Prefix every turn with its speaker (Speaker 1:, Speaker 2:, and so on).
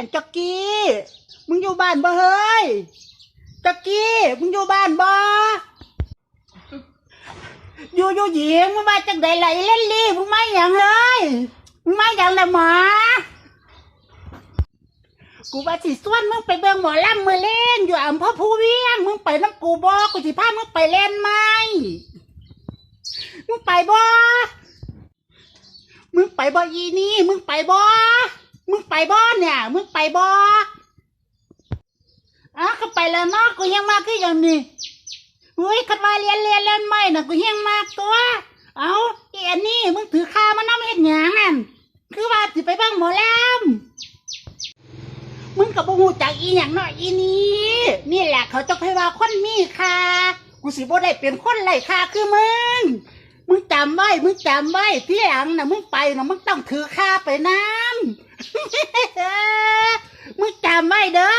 Speaker 1: อันจักกี้ มึงอยู่บ้านบ่เฮ้ยจักกี้ มึงอยู่บ้านบ่อยู่อยู่หญิงมึงมาจากใดไหลเล่นลี่มึงไมาอย่างเลยมึงไมาอย่างละหมอกูว่าสิส่วนมึงไปเบิ่งหมอลำมือเล่นอยู่อำเภอภูเวียงมึงไปน้ำกูบ่กูสิพามึงไปเล่นไหมมึงไปบ่มึงไปบ่อีนี่ มึงไปบ่ มึงไปบ่เนี่ย มึงไปบ่อ้าวก็ไปแล้วเนาะกูยังมากคืออย่างนี้เฮ้ยคันว่าเรียนเรียนเล่นไม่น่ะกูยังมากตัว เอาอีอันนี้มึงถือข้ามานำเฮ็ดหยังนั่นคือว่าสิไปบิ่งหมอแลำมึงก็บ่ฮู้จักอีหยังเนาะอีนี่นี่แหละเขาจะให้ว่าคนมีค่ากูสิบ่ได้เป็นคนไร้ค่าคือมึงมึงจำไว้ มึงจำไว้ที่หลังนะมึงไปนะมึงต้องถือข้าไปน้ำ มึงจำไว้เด้อ